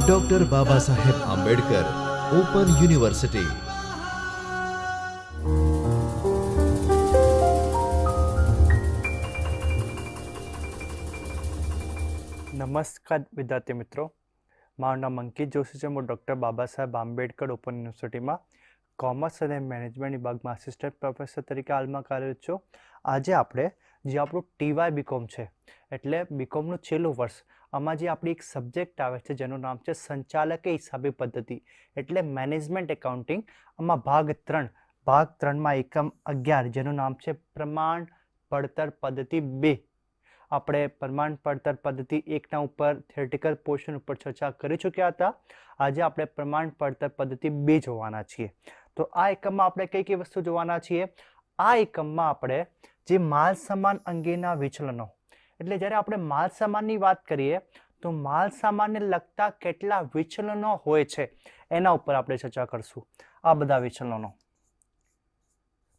Doctor બાબા Saheb Ambedkar open university નમસ્કાર વિદ્યાર્થી મિત્રો. મારું નામ અંકિત જોશી છે. હું ડૉક્ટર બાબા સાહેબ આંબેડકર ઓપન યુનિવર્સિટીમાં કોમર્સ અને મેનેજમેન્ટ વિભાગમાં આસિસ્ટન્ટ પ્રોફેસર તરીકે હાલમાં કાર્યરત છું. આજે આપણે જે આપણું ટીવાય બીકોમ છે, એટલે બીકોમનું છેલ્લું વર્ષ આમાં જે આપણી એક સબ્જેક્ટ આવે છે, જેનું નામ છે સંચાલકે હિસાબી પદ્ધતિ, એટલે મેનેજમેન્ટ એકાઉન્ટિંગ આમાં ભાગ ત્રણ, ભાગ ત્રણમાં એકમ અગિયાર, જેનું નામ છે પ્રમાણ પડતર પદ્ધતિ બે. આપણે પ્રમાણ પડતર પદ્ધતિ એકના ઉપર થિયરિટિકલ પોર્શન ઉપર ચર્ચા કરી ચૂક્યા હતા? આજે આપણે પ્રમાણ પડતર પદ્ધતિ બે જોવાના છીએ. તો આ એકમમાં આપણે કઈ કઈ વસ્તુ જોવાના છીએ? આ એકમમાં આપણે જે માલ સામાન અંગેના વિચલનો એટલે જ્યારે આપણે માલ સામાનની વાત કરીએ, તો માલ સામાનને લગતા કેટલા વિચલનો હોય છે, એના ઉપર આપણે ચર્ચા કરશું. આ બધા વિચલનો.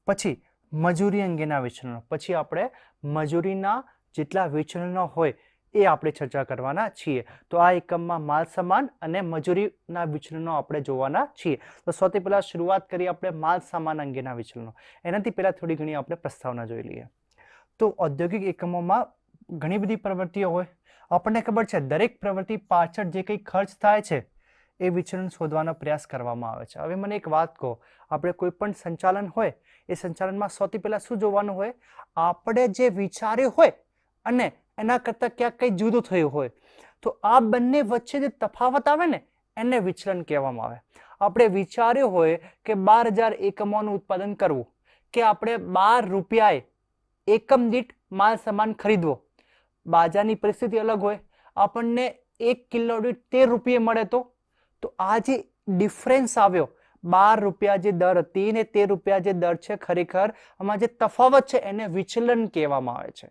પછી મજૂરી અંગેના વિચલનો. પછી આપણે મજૂરીના જેટલા વિચલનો હોય એ આપણે ચર્ચા કરવાના છીએ. તો આ એકમમાં માલ સામાન અને મજૂરીના વિચલનો આપણે જોવાના છીએ. તો સૌથી પહેલાં શરૂઆત કરીએ આપણે માલ સામાન અંગેના વિચલનો. એનાથી પહેલાં થોડી ઘણી આપણે પ્રસ્તાવના જોઈ લઈએ. તો ઔદ્યોગિક એકમોમાં ઘણી બધી પ્રવૃત્તિઓ હોય. આપણને ખબર છે, દરેક પ્રવૃત્તિ પાછળ જે કંઈ ખર્ચ થાય છે, એ વિચલન શોધવાનો પ્રયાસ કરવામાં આવે છે. હવે મને એક વાત કહો, આપણે કોઈ પણ સંચાલન હોય, એ સંચાલનમાં સૌથી પહેલાં શું જોવાનું હોય? આપણે જે વિચાર્યું હોય અને એના કરતાં ક્યાંક કંઈ જુદું થયું હોય, તો આ બંને વચ્ચે જે તફાવત આવે ને, એને વિચલન કહેવામાં આવે. આપણે વિચાર્યું હોય કે બાર હજાર એકમોનું ઉત્પાદન કરવું, કે આપણે બાર રૂપિયાએ એકમ દીઠ માલ સામાન ખરીદવો બાજારની પરિસ્થિતિ અલગ હોય, આપણને એક કિલો દીઠ તેર રૂપિયે મળે તો? તો આ જે ડિફરન્સ આવ્યો, બાર રૂપિયા જે દર હતી ને તેર રૂપિયા જે દર છે, ખરેખર આમાં જે તફાવત છે એને વિચલન કહેવામાં આવે છે.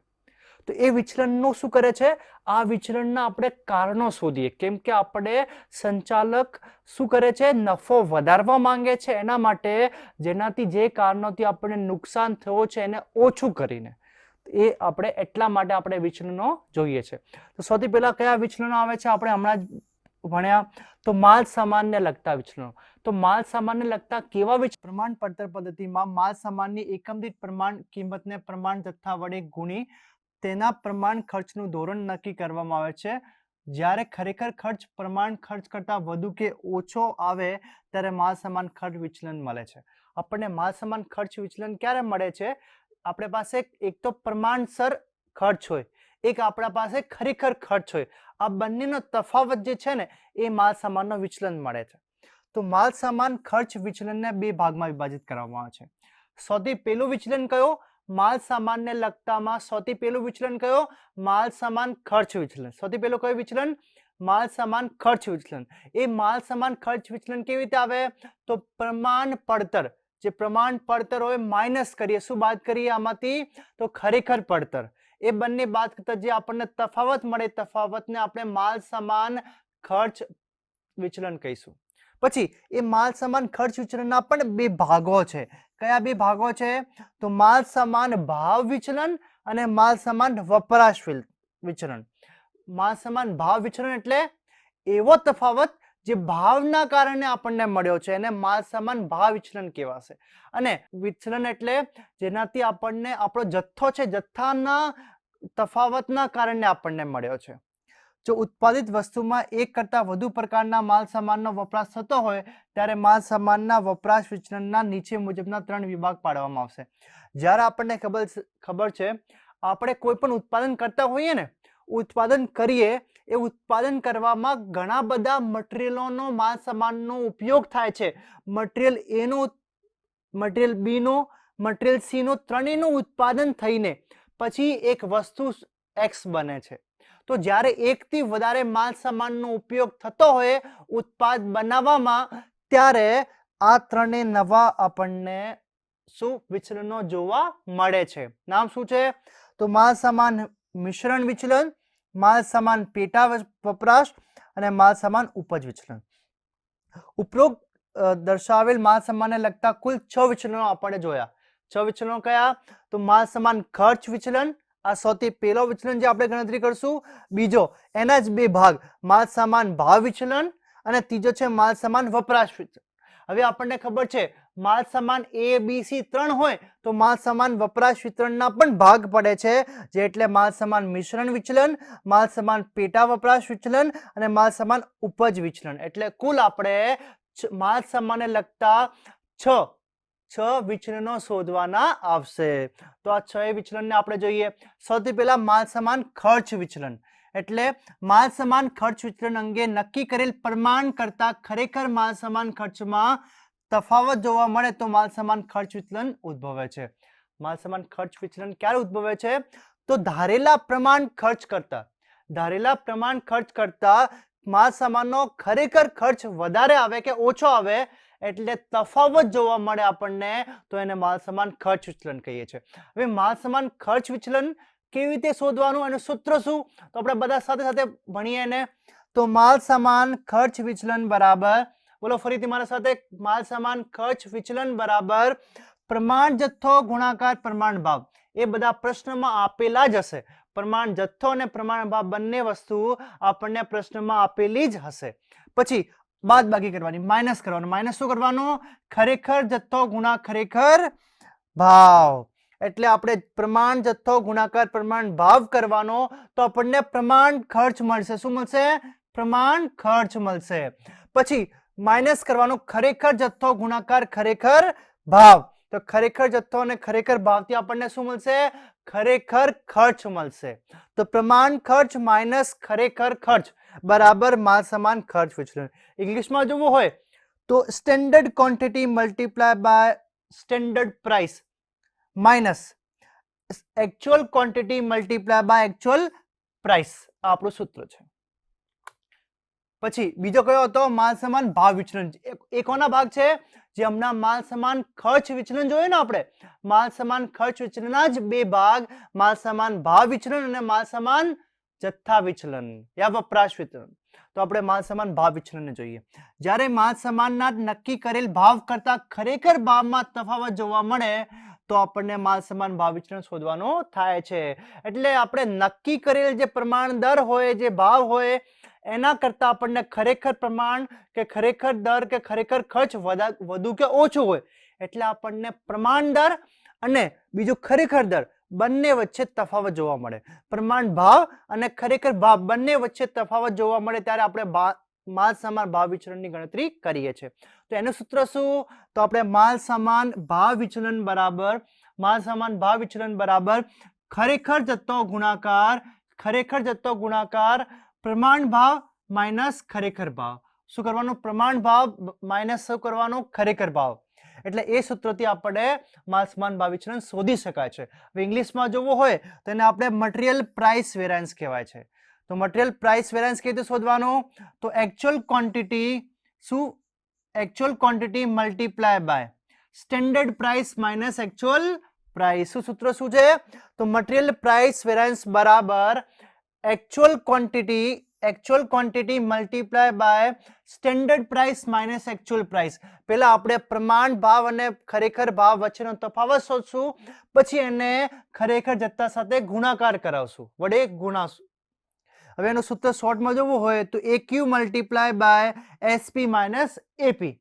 તો એ વિચલનનું શું કરે છે? આ વિચલનના આપણે કારણો શોધીએ. કેમ કે આપણે સંચાલક શું કરે છે? નફો વધારવા માંગે છે એના માટે, જેનાથી જે કારણોથી આપણને નુકસાન થયો છે એને ઓછું કરીને. એ આપણે એટલા માટે આપણે વિચલનો જોઈએ છે. તો સૌથી પહેલા કયા વિચલનો આવે છે? આપણે હમણાં જ ભણ્યા. તો માલ સામાનને લગતા વિચલનો. તો માલ સામાનને લગતા કેવા વિચ? પ્રમાણ પડતર પદ્ધતિમાં માલ સામાનની એકમ દીઠ પ્રમાણ, કિંમતને પ્રમાણ જથ્થા વડે ગુણી તેના પ્રમાણ ખર્ચનું ધોરણ નક્કી કરવામાં આવે છે. જ્યારે ખરેખર ખર્ચ પ્રમાણ ખર્ચ કરતાં વધુ કે ઓછો આવે, ત્યારે માલ સામાન ખર્ચ વિચલન મળે છે. આપણને માલ સામાન ખર્ચ વિચલન ક્યારે મળે છે? આપણે પાસે એક તો પ્રમાણસર ખર્ચ હોય, એક આપણા પાસે ખરેખર ખર્ચ હોય. આ બંનેનો તફાવત જે છે ને, એ માલ સામાનનો વિચલન મળે છે. તો માલ સામાન ખર્ચ વિચલનને બે ભાગમાં વિભાજિત કરવામાં આવે છે. સૌથી પહેલું વિચલન કયો? માલ સામાનને લગતામાં સૌથી પહેલું વિચલન કયો? માલ સામાન ખર્ચ વિચલન. સૌથી પહેલું કયું વિચલન? માલ સામાન ખર્ચ વિચલન. એ માલ સામાન ખર્ચ વિચલન કેવી રીતે આવે? તો પ્રમાણ પડતર જે પ્રમાણ પડતર હોય માઇનસ કરીએ. શું બાદ કરીએ આમાંથી? તો ખરેખર પડતર. એ બંને બાદ કરતા જે આપણને તફાવત મળે તફાવતને આપણે માલ સમાન ખર્ચ વિચલન કહીશું. પછી, એ માલ સમાન ખર્ચ વિચલનના પણ બે ભાગો છે. કયા બે ભાગો છે? તો માલ સમાન ભાવ વિચલન અને માલ સમાન વપરાશ વિચલન. માલ સમાન ભાવ વિચલન એટલે એવો તફાવત જે ભાવના કારણે આપણને મળ્યો છે એને માલ સામાન ભાવ વિચલન કહેવાશે. અને વિચલન એટલે જેનાથી આપણને આપણો જથ્થો છે, જથ્થાના તફાવતના કારણે આપણને મળ્યો છે. જો ઉત્પાદિત વસ્તુમાં એક કરતાં વધુ પ્રકારના માલ સામાનનો વપરાશ થતો હોય, ત્યારે માલ સામાનના વપરાશ વિચલનના નીચે મુજબના ત્રણ વિભાગ પાડવામાં આવશે. જ્યારે આપણને ખબર ખબર છે, આપણે કોઈ પણ ઉત્પાદન કરતા હોઈએ ને, ઉત્પાદન કરીએ એ ઉત્પાદન કરવામાં ઘણા બધા મટીરિયલોનો માલ સામાનનો ઉપયોગ થાય છે. મટીરિયલ એનો મટીરિયલ બીનો મટીરિયલ સીનો ત્રણેયનું ઉત્પાદન થઈને પછી એક વસ્તુ એક્સ બને છે. તો જ્યારે એકથી વધારે માલ સામાનનો ઉપયોગ થતો હોય ઉત્પાદ બનાવવામાં, ત્યારે આ ત્રણે નવા આપણને શું વિચલનો જોવા મળે છે? નામ શું છે? તો માલ સામાન મિશ્રણ વિચલન માલ સામાન પેટા વપરાશ અને માલ સામાન ઉપજ વિચલન. ઉપરોક્ત દર્શાવેલ માલ સામાનને લગતા કુલ છ વિચલનો આપણે જોયા. છ વિચલનો કયા? તો માલ સામાન ખર્ચ વિચલન, આ સૌથી પહેલો વિચલન જે આપણે ગણતરી કરશું. બીજો, એના જ બે ભાગ, માલ સામાન ભાવ વિચલન અને ત્રીજો છે માલ સામાન વપરાશ વિચલન. હવે આપણને ખબર છે માલ સામાન એ બી સી ત્રણ હોય, તો માલ સામાન વપરાશ વિતરણના પણ ભાગ પડે છે, જે એટલે માલ સામાન મિશ્રણ વિચલન, માલ સામાન પેટા વપરાશ વિચલન અને માલ સામાન ઉપજ વિચલન. એટલે કુલ આપણે માલ સામાનને લગતા છ છ વિચલનો શોધવાના આવશે. તો આ છ વિચલનને આપણે જોઈએ. સૌથી પહેલા માલ સામાન ખર્ચ વિચલન. એટલે માલ સામાન ખર્ચ વિચલન અંગે નક્કી કરેલ પ્રમાણ કરતા ખરેખર માલ સામાન ખર્ચમાં તફાવત જોવા મળે તો માલ સામાન ખર્ચ વિચલન ઉદ્ભવે છે. માલ સામાન ખર્ચ વિચલન ક્યારે ઉદ્ભવે છે? તો ધારેલા પ્રમાણ ખર્ચ કરતા. ધારેલા પ્રમાણ ખર્ચ કરતા માલ સામાનનો ખરેખર ખર્ચ વધારે આવે કે ઓછો આવે એટલે તફાવત જોવા મળે આપણને તો એને માલ સામાન ખર્ચ વિચલન કહીએ છીએ. હવે માલ સામાન ખર્ચ વિચલન કેવી રીતે શોધવાનું એનું સૂત્ર શું? તો આપણે બધા સાથે સાથે ભણીએ એને તો માલ સામાન ખર્ચ વિચલન બરાબર બોલો, ફરીથી મારા સાથે માલ સામાન ખર્ચ વિચલન બરાબર, પ્રમાણ જથ્થો, ગુણાકાર, પ્રમાણ ભાવ. એ બધા પ્રશ્નમાં આપેલા જ હશે. પ્રમાણ જથ્થો અને પ્રમાણ ભાવ બંને વસ્તુ આપણને પ્રશ્નમાં આપેલી જ હશે. પછી બાદ બાકી કરવાની માઇનસ કરવાનું. માઇનસ શું કરવાનું? ખરેખર જથ્થો, ગુણા ખરેખર ભાવ. એટલે આપણે પ્રમાણ જથ્થો, ગુણાકાર, પ્રમાણ ભાવ કરવાનો તો આપણને પ્રમાણ ખર્ચ મળશે. શું મળશે? પ્રમાણ ખર્ચ મળશે. પછી માઇનસ કરવાનો ખરેખર જથ્થો ગુણાકાર ખરેખર ભાવ. તો ખરેખર જથ્થો અને ખરેખર ભાવથી આપણને શું મળશે? ખરેખર ખર્ચ મળશે. તો પ્રમાણ ખર્ચ માઇનસ ખરેખર ખર્ચ બરાબર માલ સમાન ખર્ચ વિચલન. ઇંગ્લિશમાં જોવું હોય તો standard quantity multiply by standard price minus actual quantity multiply by actual price આપણું સૂત્ર છે. પછી બીજો કયો હતો? માલ સમાન ભાવ વિચલન. એ કોના ભાગ છે? જે હમણાં માલ સમાન ખર્ચ વિચલન જોયું ને આપણે? માલ સમાન ખર્ચ વિચલનના જ બે ભાગ, માલ સમાન ભાવ વિચલન અને માલ સમાન જથ્થા વિચલન યા વપરાશ વિચલન. તો આપણે માલ સમાન ભાવ વિચલનને જોઈએ. જ્યારે માલ સમાનના નક્કી કરેલ ભાવ કરતાં ખરેખર ભાવમાં તફાવત જોવા મળે તો આપણને માલ સમાન ભાવ વિચલન શોધવાનો થાય છે. એટલે આપણે નક્કી કરેલ જે પ્રમાણ દર હોય, જે ભાવ હોય, એના કરતાં આપણને ખરેખર પ્રમાણ કે ખરેખર દર કે ખરેખર ખર્ચ વધા કે ઓછું હોય, એટલે આપણને પ્રમાણ દર અને બીજું ખરેખર દર બંને વચ્ચે તફાવત જોવા મળે. પ્રમાણ ભાવ અને ખરેખર ભાવ બંને વચ્ચે તફાવત જોવા મળે ત્યારે આપણે માલ સમાન ભાવ વિચલનની ગણતરી કરીએ છીએ. તો એનું સૂત્ર શું? તો આપણે માલ સમાન ભાવ વિચલન બરાબર, માલ સમાન ભાવ વિચલન બરાબર ખરેખર જથ્થો ગુણાકાર, ખરેખર જથ્થો ગુણાકાર પ્રમાણ ભાવ માઇનસ ખરેખર ભાવ. શું કરવાનું? પ્રમાણ ભાવ માઇનસ શું કરવાનું? ખરેખર ભાવ. એટલે એ સૂત્રથી આપણે માલ સમાન ભાવ વિચલન શોધી શકાય છે. હવે ઇંગ્લિશમાં જોવું હોય તો એને આપણે મટીરિયલ પ્રાઇસ વેરાયન્સ કહેવાય છે. તો મટીરિયલ પ્રાઇસ વેરિયન્સ કેવી રીતે શોધવાનું? તો એકચ્યુઅલ ક્વોન્ટિટી શું? Actual quantity multiply by standard price minus actual price શું સૂત્ર શું છે? તો મટીરિયલ પ્રાઇસ વેરિયન્સ બરાબર actual quantity actual quantity multiply by standard price minus actual price પહેલા આપણે પ્રમાણ ભાવ અને ખરેખર ભાવ વચ્ચેનો તફાવત શોધશું, પછી એને ખરેખર જથ્થા સાથે ગુણાકાર કરાવશું. વડે ગુણાશું હવે એનું સૂત્ર શોર્ટમાં જોવું હોય તો A Q multiply by SP minus AP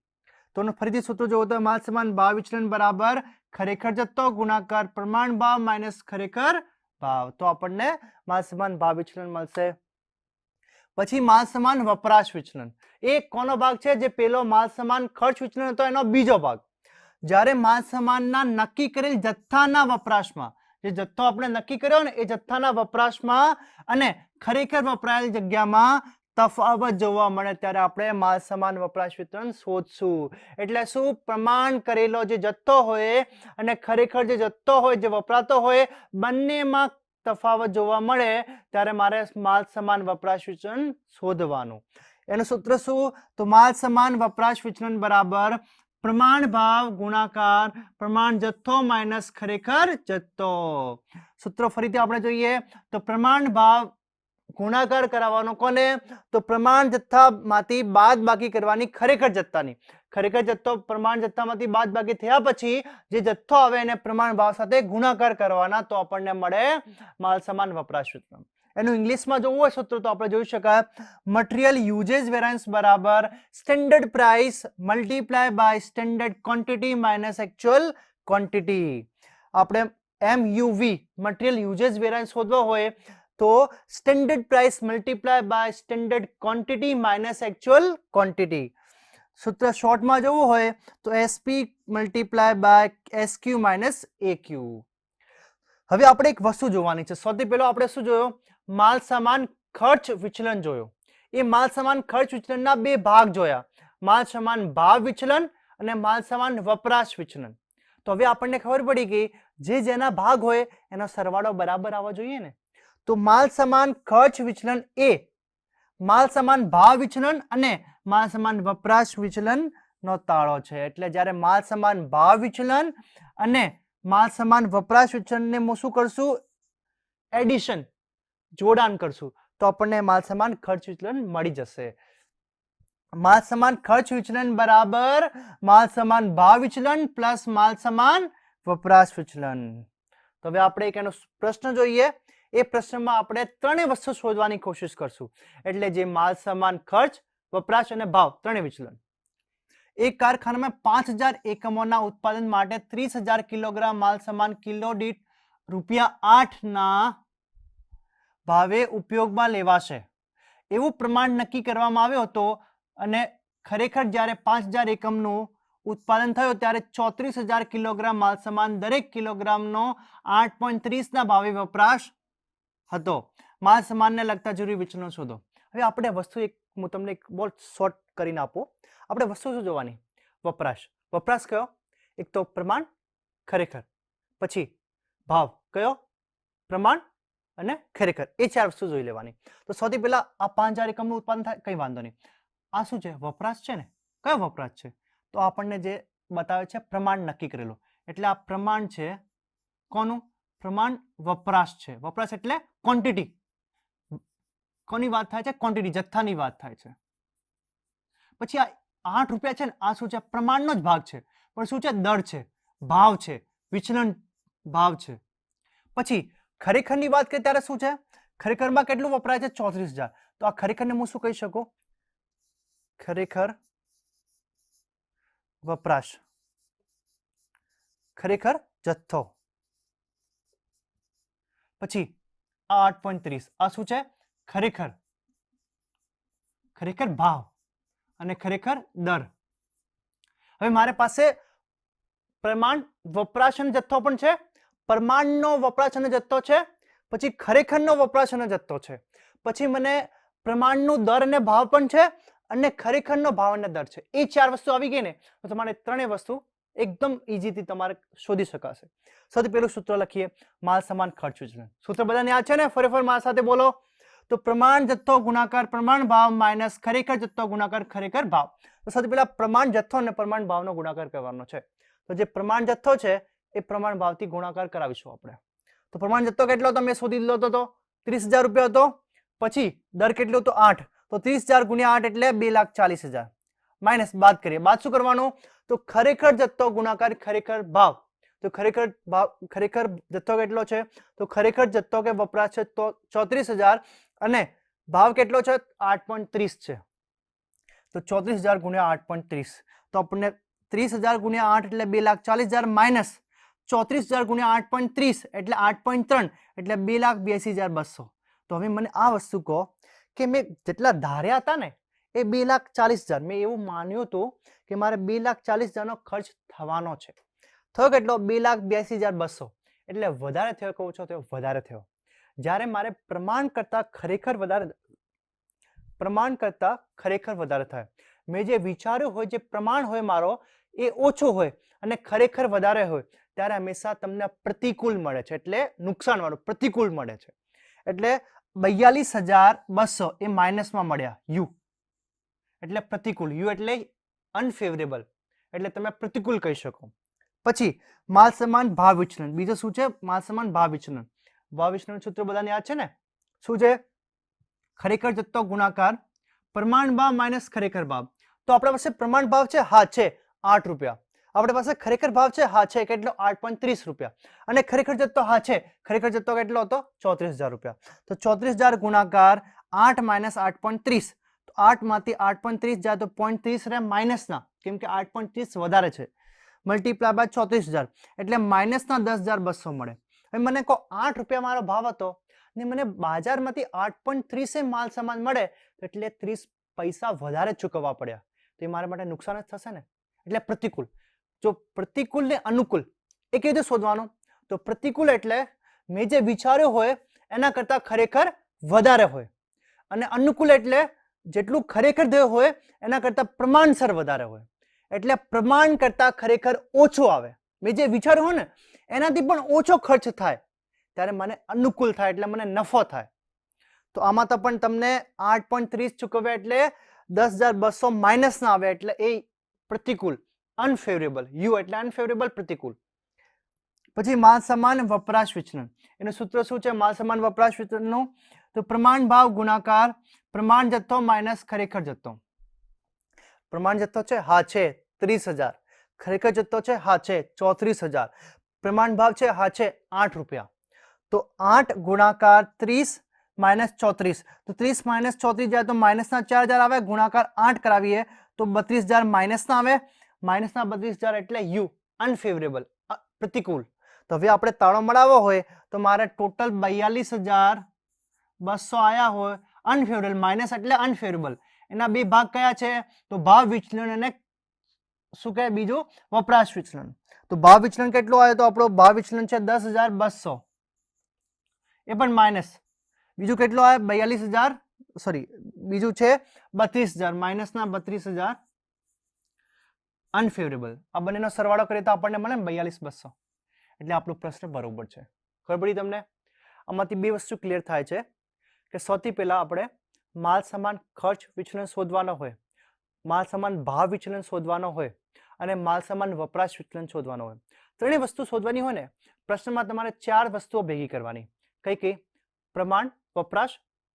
તો એનું ફરીથી સૂત્ર જોવું તો માલ સમાન ભાવ વિચલન બરાબર ખરેખર જથ્થો ગુણાકાર પ્રમાણ ભાવ માઇનસ ખરેખર ભાવ. તો આપણને માલ સમાન ભાવ વિચલન મળશે. પછી માલ સમાન વપરાશ વિચલન. એ કોનો ભાગ છે? જે પેલો માલ સમાન ખર્ચ વિચલન હતો એનો બીજો ભાગ. જ્યારે માલ સમાનના નક્કી કરેલ જથ્થાના વપરાશમાં જે જથ્થો આપણે નક્કી કર્યો ને એ જથ્થાના વપરાશમાં અને ખરેખર વપરાયેલ જગ્યામાં તફાવત જોવા મળે ત્યારે આપણે માલ સમાન વપરાશ વિતરણ શોધશું. એટલે શું પ્રમાણ કરેલો જે જથ્થો હોય અને ખરેખર જે જથ્થો હોય, જે વપરાતો હોય, બંનેમાં તફાવત જોવા મળે ત્યારે મારે માલ સમાન વપરાશ વિચરણ શોધવાનું. એનું સૂત્ર શું? તો માલ સમાન વપરાશ વિચરણ બરાબર પ્રમાણ ભાવ ગુણાકાર, પ્રમાણ જથ્થો માઇનસ ખરેખર જથ્થો. સૂત્ર ફરીથી આપણે જોઈએ તો પ્રમાણ ભાવ ગુણાકાર કરાવવાનો કોને? તો પ્રમાણ જથ્થામાંથી બાદ બાકી કરવાની ખરેખર જથ્થાની. ખરેખર જથ્થો પ્રમાણ જથ્થામાંથી બાદ બાકી થયા પછી જે જથ્થો આવે એને પ્રમાણ ભાવ સાથે ગુણાકાર કરવાના તો આપણને મળે માલ સમાન વપરાશ એનું ઇંગ્લિશમાં જોવું હોય સૂત્ર તો આપણે જોઈ શકાય. મટીરિયલ યુઝેજ વેરાયન્સ બરાબર. Standard price multiply by standard quantity minus actual quantity. આપણે M UV material usage variance શોધવા હોય તો standard price multiply by standard quantity minus actual quantity. સૂત્ર શોર્ટમાં જવું હોય તો SP multiply by SQ minus AQ. હવે આપણે એક વસ્તુ જોવાની છે. સૌથી પહેલો આપણે શું જોયો? માલ સામાન ખર્ચ વિચલન જોયો. એ માલ સામાન ખર્ચ વિચલનના બે ભાગ જોયા. માલ સામાન ભાવ વિચલન અને માલ સામાન વપરાશ વિચલન. તો હવે આપણને ખબર પડી કે જે જેના ભાગ હોય એનો સરવાળો બરાબર આવવો જોઈએ ને? તો માલ સમાન ખર્ચ વિચલન એ માલ સમાન ભાવ વિચલન અને માલ સમાન વપરાશ વિચલન નો તાળો છે. એટલે જ્યારે માલ સમાન ભાવ વિચલન અને માલ સમાન વપરાશ વિચલનને હું શું કરશું? એડિશન. જોડાણ કરશું, તો આપણને માલ સમાન ખર્ચ વિચલન મળી જશે. માલ સમાન ખર્ચ વિચલન બરાબર માલ સમાન ભાવ વિચલન પ્લસ માલ સમાન વપરાશ વિચલન. તો હવે આપણે એક એનો પ્રશ્ન જોઈએ. એ પ્રશ્નમાં આપણે ત્રણેય વસ્તુ શોધવાની કોશિશ કરશું. એટલે જે માલ સમાન ખર્ચ, વપરાશ અને ભાવ, ત્રણેય વિચલન. એક કારખાનામાં પાંચ હજાર એકમોના ઉત્પાદન માટે ત્રીસ હજાર કિલોગ્રામ માલ સમાન કિલો દીઠ રૂપિયા આઠના ભાવે ઉપયોગમાં લેવાશે. એવું પ્રમાણ નક્કી કરવામાં આવ્યો હતો અને ખરેખર જ્યારે પાંચ હજાર એકમનું ઉત્પાદન થયું ત્યારે ચોત્રીસ હજાર કિલોગ્રામ માલ સમાન દરેક કિલોગ્રામનો આઠ પોઈન્ટ ત્રીસના ભાવે વપરાશ હતો. માલ સમાનને લગતા જરૂરી વિચલનો શોધો. હવે આપણે વસ્તુ એક, હું તમને એક બહુ શોર્ટ કરીને આપું. આપણે વસ્તુ શું જોવાની? વપરાશ. વપરાશ કયો? એક તો પ્રમાણ, ખરેખર. પછી, ભાવ કયો? પ્રમાણ અને ખરેખર એ ચાર વસ્તુ જોઈ લેવાની. તો સૌથી પહેલા આ પાંચ હજાર એકમનું ઉત્પાદન થાય, કંઈ વાંધો નહીં. આ શું છે? વપરાશ છે ને? કયો વપરાશ છે? તો આપણને જે બતાવે છે, પ્રમાણ નક્કી કરેલું. એટલે આ પ્રમાણ છે કોનું? પ્રમાણ વપરાશ છે. વપરાશ એટલે ક્વોન્ટિટી કોની વાત થાય છે? ક્વોન્ટિટી જથ્થાની વાત થાય છે. પછી આ આઠ રૂપિયા છે ને, આ શું છે? પ્રમાણનો જ ભાગ છે. પણ શું છે? દર છે. ભાવ છે. વિચલન ભાવ છે. પછી ખરેખરની વાત કરીએ ત્યારે શું છે? ખરેખરમાં કેટલું વપરાય છે? ચોત્રીસ હજાર. તો આ ખરેખરને હું શું કહી શકું? ખરેખર વપરાશ. ખરેખર જથ્થો. પછી આ આઠ પોઈન્ટ ત્રીસ. આ શું છે? ખરેખર. ખરેખર ભાવ અને ખરેખર દર. હવે મારી પાસે પ્રમાણ વપરાશ અને જથ્થો પણ છે? પ્રમાણનો વપરાશ અને જથ્થો છે, પછી ખરેખરનો વપરાશ અને જથ્થો છે. પછી મને પ્રમાણનું દર અને ભાવ પણ છે અને ખરેખરનો ભાવ અને દર છે. એ ચાર વસ્તુ આવી ગઈ ને, તો તમારે ત્રણેય વસ્તુ એકદમ ઇઝીથી તમારે શોધી શકાશે. સૌથી પહેલું સૂત્ર લખીએ, માલ સમાન ખર્ચ વિચલન સૂત્ર બધાને યાદ છે ને? ફરી ફરી મારા સાથે બોલો. તો પ્રમાણ જથ્થો ગુણાકાર, પ્રમાણ ભાવ માઇનસ ખરેખર જથ્થો ગુણાકાર, ખરેખર ભાવ. તો સૌથી પહેલા પ્રમાણ જથ્થો અને પ્રમાણ ભાવનો ગુણાકાર કરવાનો છે. તો જે પ્રમાણ જથ્થો છે એ પ્રમાણ ભાવથી ગુણાકાર કરાવીશું આપણે. તો પ્રમાણ જથ્થો કેટલો તમે શોધી લીધો હતો ત્રીસ હજાર રૂપિયા હતો. પછી દર કેટલો હતો? આઠ. તો ત્રીસ હજાર ગુણ્યા આઠ એટલે બે લાખ ચાલીસ હજાર. માઇનસ બાદ કરીએ. બાદ શું કરવાનું? તો ખરેખર જથ્થો ગુણાકાર, ખરેખર ભાવ. તો ખરેખર ભાવ, ખરેખર જથ્થો કેટલો છે? તો ખરેખર જથ્થો કે વપરાશ છે તો ચોત્રીસ હજાર અને ભાવ કેટલો છે? આઠ પોઈન્ટ ત્રીસ છે. તો ચોત્રીસ હજાર ગુણ્યા આઠ પોઈન્ટ ત્રીસ. તો આપણને ત્રીસ હજાર ગુણ્યા આઠ એટલે બે લાખ ચાલીસ હજાર માઇનસ ચોત્રીસ હજાર ગુણ્યા આઠ પોઈન્ટ ત્રીસ એટલે આઠ પોઈન્ટ ત્રણ એટલે બે લાખ બ્યાસી હજાર બસો. તો હવે મને આ વસ્તુ કહો કે મેં જેટલા ધાર્યા હતા ને, એ બે લાખ ચાલીસ હજાર. મેં એવું માન્યું હતું કે મારે બે લાખ ચાલીસ હજારનો ખર્ચ થવાનો છે. થયો કેટલો? બે લાખ બ્યાસી હજાર બસો. એટલે વધારે થયો કહું છો તો વધારે થયો. જ્યારે મારે પ્રમાણ કરતાં ખરેખર વધારે, પ્રમાણ કરતાં ખરેખર વધારે થાય. મેં જે વિચાર્યું હોય, જે પ્રમાણ હોય મારો, એ ઓછો હોય અને ખરેખર વધારે હોય. ત્યારે હંમેશા તમને પ્રતિકૂળ મળે છે, એટલે નુકસાનવાળું, પ્રતિકૂળ મળે છે. એટલે બયાલીસ હજાર બસો એ માઇનસમાં મળ્યા, યુ. એટલે પ્રતિકૂળ, યુ એટલે અનફેવરેબલ, એટલે તમે પ્રતિકૂળ કહી શકો. પછી, માલ સમાન ભાવ વિચલન. બીજું શું છે? માલ સમાન ભાવ વિચલન. ભાવ વિચલન સૂત્ર બધાને યાદ છે ને? શું છે? ખરેખર જથ્થો, ગુણાકાર, પ્રમાણ ભાવ માઇનસ ખરેખર ભાવ. તો આપણા પાસે પ્રમાણ ભાવ છે? હા, છે. આઠ રૂપિયા. આપણી પાસે ખરેખર ભાવ છે? હા, છે. કેટલો? આઠ પોઈન્ટ ત્રીસ રૂપિયા. અને ખરેખર જથ્થો, હા, છે. ખરેખર જથ્થો કેટલો હતો? ચોત્રીસ હજાર રૂપિયા. તો ચોત્રીસ હજાર ગુણાકાર આઠ માઇનસ આઠ પોઈન્ટ ત્રીસ. તો આઠમાંથી આઠ પોઈન્ટ ત્રીસ જાય તો પોઈન્ટ ત્રીસ રહે માઇનસના. કેમ કે આઠ પોઈન્ટ ત્રીસ વધારે છે. મલ્ટીપ્લાય બાય ચોત્રીસ હજાર. એટલે માઇનસના દસ હજાર બસો મળે. હવે મને કહો, આઠ રૂપિયા મારો ભાવ હતો ને મને બજારમાંથી આઠ પોઈન્ટ ત્રીસે માલ સામાન મળે એટલે ત્રીસ પૈસા વધારે ચૂકવવા પડ્યા. તો એ મારા માટે નુકસાન જ થશે ને? એટલે પ્રતિકૂળ. જો પ્રતિકૂળ ને અનુકૂળ એ કેવી રીતે શોધવાનું, તો પ્રતિકૂળ એટલે મેં જે વિચાર્યો હોય, એના કરતાં ખરેખર વધારે હોય. અને અનુકૂળ એટલે જેટલું ખરેખર થયું હોય, એના કરતાં પ્રમાણસર વધારે હોય. એટલે પ્રમાણ કરતાં ખરેખર ઓછો આવે. મેં જે વિચાર્યું હોય ને, એનાથી પણ ઓછો ખર્ચ થાય. ત્યારે મને અનુકૂળ થાય એટલે મને નફો થાય. તો આમાં તો પણ તમને આઠ પોઈન્ટ ત્રીસ ચૂકવ્યા એટલે દસ હજાર બસો માઇનસ ના આવે એટલે એ પ્રતિકૂળ. અનફેવરેબલ યુ એટલે અનફેવરેબલ પ્રતિકૂળ પછી માલ સમાન વપરાશ વિચલન એનું સૂત્ર શું છે માલ સમાન વપરાશ વિચલનનું તો પ્રમાણ ભાવ ગુણાકાર પ્રમાણ જથ્થો માઇનસ ખરેખર જથ્થો પ્રમાણ જથ્થો છે હા છે ત્રીસ હજાર ખરેખર જથ્થો છે હા છે ચોત્રીસ હજાર પ્રમાણ ભાવ છે હા છે આઠ રૂપિયા તો આઠ ગુણાકાર ત્રીસ માઇનસ ચોત્રીસ તો ત્રીસ માઇનસ ચોત્રીસ જાય તો માઇનસના ચાર હજાર આવે ગુણાકાર આઠ કરાવીએ તો બત્રીસ હજાર માઇનસના આવે માઇનસના બત્રીસ હજાર એટલે યુ અનફેવરેબલ પ્રતિકૂળ. તો હવે આપણે તાળો મળાવવો હોય તો મારે ટોટલ બયાલીસ હજાર બસો આવ્યા હોય અનફેવરેબલ માઇનસ એટલે અનફેવરેબલ એના બે ભાગ કયા છે? તો ભાવ વિચલન અને શું કહે બીજું? વપરાશ વિચલન. તો ભાવ વિચલન કેટલું આવે તો આપણો ભાવ વિચલન છે દસ હજાર બસો. એ પણ માઇનસ. બીજું કેટલું આવે? બયાલીસ હજાર સોરી બીજું છે બત્રીસ હજાર માઇનસના બત્રીસ હજાર અનફેવરેબલ આ બંનેનો સરવાળો કરીએ તો આપણને મળે બયાલીસ બસો. એટલે આપણો પ્રશ્ન બરોબર છે. ખબર પડી તમને? આમાંથી બે વસ્તુ ક્લિયર થાય છે કે સૌથી પહેલાં આપણે માલ સામાન ખર્ચ વિચલન શોધવાનો હોય, માલ સામાન ભાવ વિચલન શોધવાનો હોય અને માલ સામાન વપરાશ વિચલન શોધવાનો હોય. ત્રણેય વસ્તુ શોધવાની હોય ને, પ્રશ્નમાં તમારે ચાર વસ્તુઓ ભેગી કરવાની. કઈ કઈ? પ્રમાણ, વપરાશ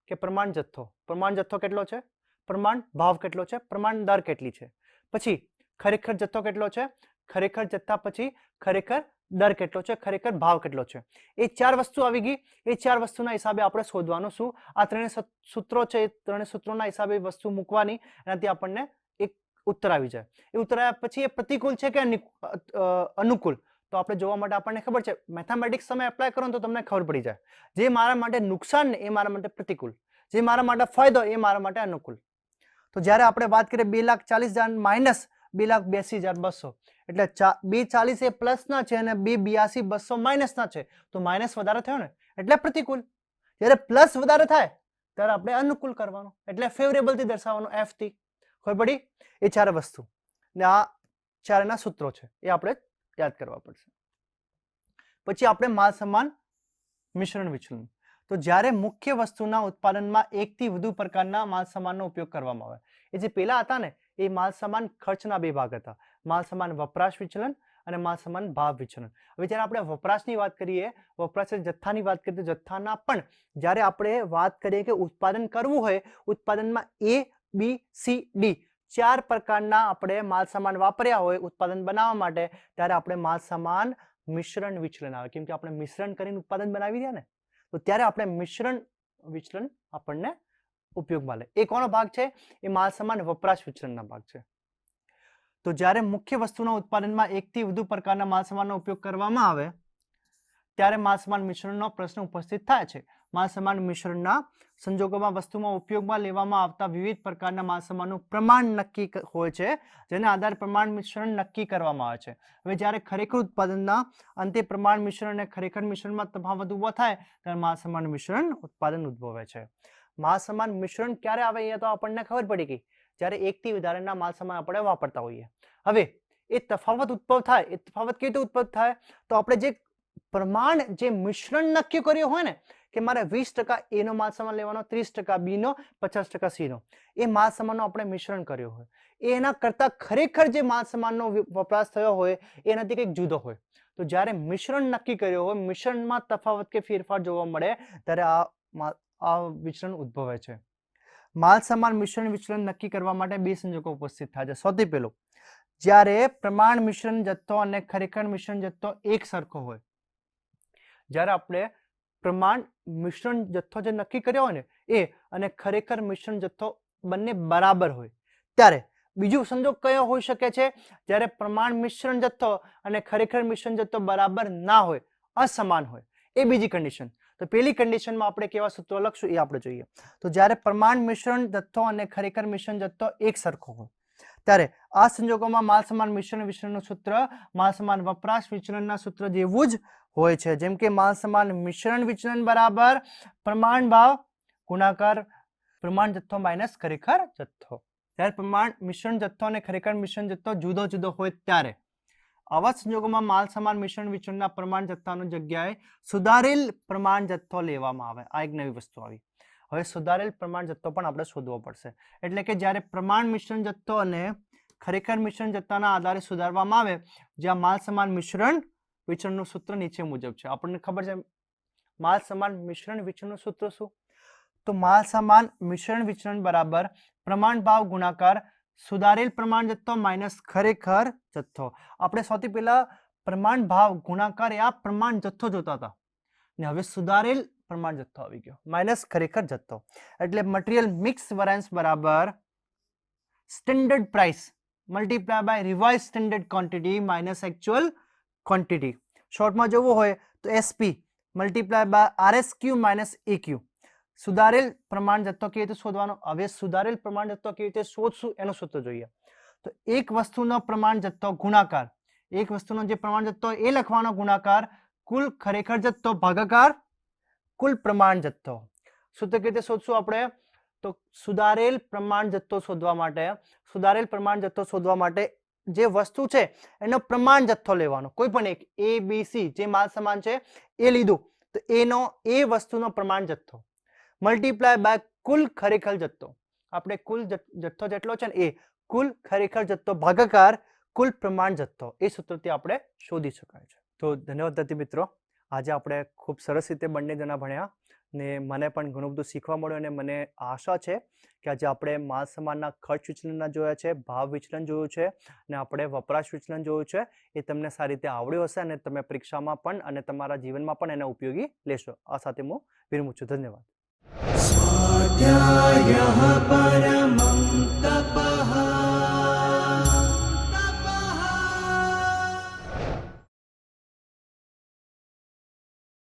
કે પ્રમાણ જથ્થો? પ્રમાણ જથ્થો કેટલો છે? પ્રમાણ, ભાવ કેટલો છે? પ્રમાણ દર કેટલી છે? પછી ખરેખર જથ્થો કેટલો છે? ખરેખર જથ્થા પછી ખરેખર દર કેટલો છે? ખરેખર ભાવ કેટલો છે? એ ચાર વસ્તુ આવી ગઈ. એ ચાર વસ્તુના હિસાબે આપણે શોધવાનું શું? આ ત્રણેય સૂ- સૂત્રો છે, એ ત્રણેય સૂત્રોના હિસાબે વસ્તુ મૂકવાની એનાથી આપણને એક ઉત્તર આવી જાય. એ ઉત્તર આવ્યા પછી એ પ્રતિકૂળ છે કે અનુકૂળ? તો આપણે જોવા માટે આપણને ખબર છે, મેથેમેટિક્સ તમે એપ્લાય કરો તો તમને ખબર પડી જાય. જે મારા માટે નુકસાન એ મારા માટે પ્રતિકૂળ. જે મારા માટે ફાયદો એ મારા માટે અનુકૂળ. તો જ્યારે આપણે વાત કરીએ બે લાખ ચાલીસ હજાર માઇનસ બે લાખ બ્યાસી હજાર બસો. એટલે ચા, બે ચાલીસ એ પ્લસના છે અને બે બ્યાસી બસો માઇનસના છે. તો માઇનસ વધારે થયો ને, એટલે પ્રતિકૂળ જ્યારે પ્લસ વધારે થાય, ત્યારે આપણે અનુકૂળ કરવાનું. એટલે ફેવરેબલથી દર્શાવવાનું એફથી ખબર પડી? એ ચાર વસ્તુ. ને આ ચારના સૂત્રો છે. એ આપણે યાદ કરવા પડશે. પછી આપણે માલ સમાન મિશ્રણ વિચલન. તો જ્યારે મુખ્ય વસ્તુના ઉત્પાદનમાં એકથી વધુ પ્રકારના માલ સામાનનો ઉપયોગ કરવામાં આવે. એ જે પહેલા હતા ને એ માલ સામાન ખર્ચના બે ભાગ હતા. માલ સામાન વપરાશ વિચલન અને માલ સામાન ભાવ વિચલન. હવે જ્યારે આપણે વપરાશની વાત કરીએ વપરાશ જથ્થાની વાત કરીએ તો જથ્થાના પણ જ્યારે આપણે વાત કરીએ કે ઉત્પાદન કરવું હોય, ઉત્પાદનમાં એ બી સી ડી ચાર પ્રકારના આપણે માલ સામાન વાપર્યા હોય ઉત્પાદન બનાવવા માટે, ત્યારે આપણે માલ સામાન મિશ્રણ વિચલન આવે. કેમ કે આપણે મિશ્રણ કરીને ઉત્પાદન બનાવી દે ને, તો ત્યારે આપણે મિશ્રણ વિચલન આપણને ઉપયોગમાં લે. એ કોનો ભાગ છે? એ માલ સામાન વપરાશ વિચરણના ભાગ છે. તો જ્યારે મુખ્ય વસ્તુના ઉત્પાદનમાં એકથી વધુ પ્રકારના માલ સામાનનો ઉપયોગ કરવામાં આવે, ત્યારે માલ સામાન મિશ્રણનો પ્રશ્ન ઉપસ્થિત થાય છે. માલ સામાન મિશ્રણના સંજોગોમાં વસ્તુમાં ઉપયોગમાં લેવામાં આવતા વિવિધ પ્રકારના માલ સામાનનું પ્રમાણ નક્કી હોય છે, જેના આધારે પ્રમાણ મિશ્રણ નક્કી કરવામાં આવે છે. હવે જ્યારે ખરેખર ઉત્પાદનના અંતે પ્રમાણ મિશ્રણ અને ખરેખર મિશ્રણમાં તફાવત ઊભો થાય, ત્યારે માલ સમાન મિશ્રણ ઉત્પાદન ઉદ્ભવે છે. માલ સમાન મિશ્રણ ક્યારે આવે એ તો આપણને ખબર પડી ગઈ. જ્યારે એકથી વધારેના માલ સમાન આપણે વાપરતા હોઈએ. હવે, એ તફાવત ઉદ્ભવ થાય, એ તફાવત કેવી રીતે ઉદ્ભવ થાય? તો આપણે જે પ્રમાણ, જે મિશ્રણ નક્કી કર્યું હોય ને, કે મારે વીસ ટકા એનો માલ સામાન લેવાનો, ત્રીસ ટકા બીનો પચાસ ટકા સીનો એ માલ સમાનનો આપણે મિશ્રણ કર્યું હોય. એના કરતાં ખરેખર જે માલ સામાનનો વપરાશ થયો હોય એનાથી કંઈક જુદો હોય. તો જ્યારે મિશ્રણ નક્કી કર્યો હોય, મિશ્રણમાં તફાવત કે ફેરફાર જોવા મળે, ત્યારે આ વિચલન ઉદ્ભવે છે. માલ સમાન મિશ્રણ વિચલન નક્કી કરવા માટે બે સંજોગો ઉપસ્થિત થાય છે. સૌથી પહેલું, જ્યારે પ્રમાણ મિશ્રણ જથ્થો અને ખરેખર મિશ્રણ જથ્થો એક સરખો હોય, જ્યારે આપણે પ્રમાણ મિશ્રણ જથ્થો જે નક્કી કર્યો હોય ને, એ અને ખરેખર મિશ્રણ જથ્થો બંને બરાબર હોય, ત્યારે બીજું સંજોગ કયો હોઈ શકે છે? જ્યારે પ્રમાણ મિશ્રણ જથ્થો અને ખરેખર મિશ્રણ જથ્થો બરાબર ના હોય, અસમાન હોય, એ બીજી કન્ડિશન તો પેલી કન્ડિશનમાં આપણે કેવા સૂત્રો લખશું એ આપણે જોઈએ. તો જ્યારે પ્રમાણ મિશ્રણ જથ્થો અને ખરેખર મિશ્રણ જથ્થો એક સરખો હોય, ત્યારે આ સંજોગોમાં માલ સમાન મિશ્રણ વિશ્રણનું સૂત્ર, માલ સમાન વપરાશ વિચલનના સૂત્ર જેવું જ હોય છે. જેમ કે માલ સમાન મિશ્રણ વિચલન બરાબર, પ્રમાણ ભાવ, ગુણાકાર, પ્રમાણ જથ્થો માઇનસ ખરેખર જથ્થો. ત્યારે પ્રમાણ મિશ્રણ જથ્થો અને ખરેખર મિશ્રણ જથ્થો જુદો જુદો હોય ત્યારે આવા સંજોગોમાં માલ સમાન મિશ્રણ વિચરણના પ્રમાણ જથ્થાનો જગ્યાએ સુધારેલ પ્રમાણ જથ્થો લેવામાં આવે. આ એક નવી વસ્તુ આવી. હવે સુધારેલ પ્રમાણ જથ્થો પણ આપણે શોધવો પડશે. એટલે કે જ્યારે પ્રમાણ મિશ્રણ જથ્થો અને ખરેખર મિશ્રણ જથ્થાના આધારે સુધારવામાં આવે, જ્યાં માલ સમાન મિશ્રણ વિચરણનું સૂત્ર નીચે મુજબ છે. આપણને ખબર છે માલ સમાન મિશ્રણ વિચરણનું સૂત્ર શું? તો માલ સમાન મિશ્રણ વિચરણ બરાબર પ્રમાણ ભાવ ગુણાકાર સુધારેલ પ્રમાણ જથ્થો માઇનસ ખરેખર જથ્થો આપણે સૌથી પહેલા પ્રમાણ ભાવ ગુણાકાર એ આ પ્રમાણ જથ્થો જોતા હતા ને હવે સુધારેલ પ્રમાણ જથ્થો આવી ગયો માઇનસ ખરેખર જથ્થો એટલે મટીરિયલ મિક્સ વરાન્સ બરાબર standard price multiply by revise standard quantity minus actual quantity શોર્ટમાં જોવું હોય તો SP multiply by RS Q minus A Q સુધારેલ પ્રમાણ જથ્થો કેવી રીતે શોધવાનો? હવે સુધારેલ પ્રમાણ જથ્થો કેવી રીતે શોધશું એનું સૂત્ર જોઈએ. તો એક વસ્તુનો પ્રમાણ જથ્થો ગુણાકાર. એક વસ્તુનો જે પ્રમાણ જથ્થો એ લખવાનો ગુણાકાર, કુલ ખરેખર જથ્થો ભાગાકાર, કુલ પ્રમાણ જથ્થો. સૂત્ર કેવી રીતે શોધશું આપણે? તો સુધારેલ પ્રમાણ જથ્થો શોધવા માટે, સુધારેલ પ્રમાણ જથ્થો શોધવા માટે જે વસ્તુ છે એનો પ્રમાણ જથ્થો લેવાનો. કોઈ પણ એક એ બી સી જે માલ સમાન છે એ લીધું. તો એનો, એ વસ્તુનો પ્રમાણ જથ્થો. મલ્ટીપ્લાય બાય કુલ ખરેખર જથ્થો. આપણે કુલ જથ્થો જેટલો છે ને એ કુલ ખરેખર જથ્થો ભાગાકાર કુલ પ્રમાણ જથ્થો એ સૂત્રથી આપણે શોધી શકાય છે. તો ધન્યવાદ દત્તી મિત્રો. આજે આપણે ખૂબ સરસ રીતે બંને જણા ભણ્યા ને મને પણ ઘણું બધું શીખવા મળ્યું અને મને આશા છે કે આજે આપણે માલ સમાનના ખર્ચ વિચલનના જોયા છે, ભાવ વિચલન જોયું છે અને આપણે વપરાશ વિચલન જોયું છે એ તમને સારી રીતે આવડ્યું હશે અને તમે પરીક્ષામાં પણ અને તમારા જીવનમાં પણ એને ઉપયોગી લેશો. આ સાથે હું વિરમું છું. ધન્યવાદ. સ્વાધ્યાય પરમં તપ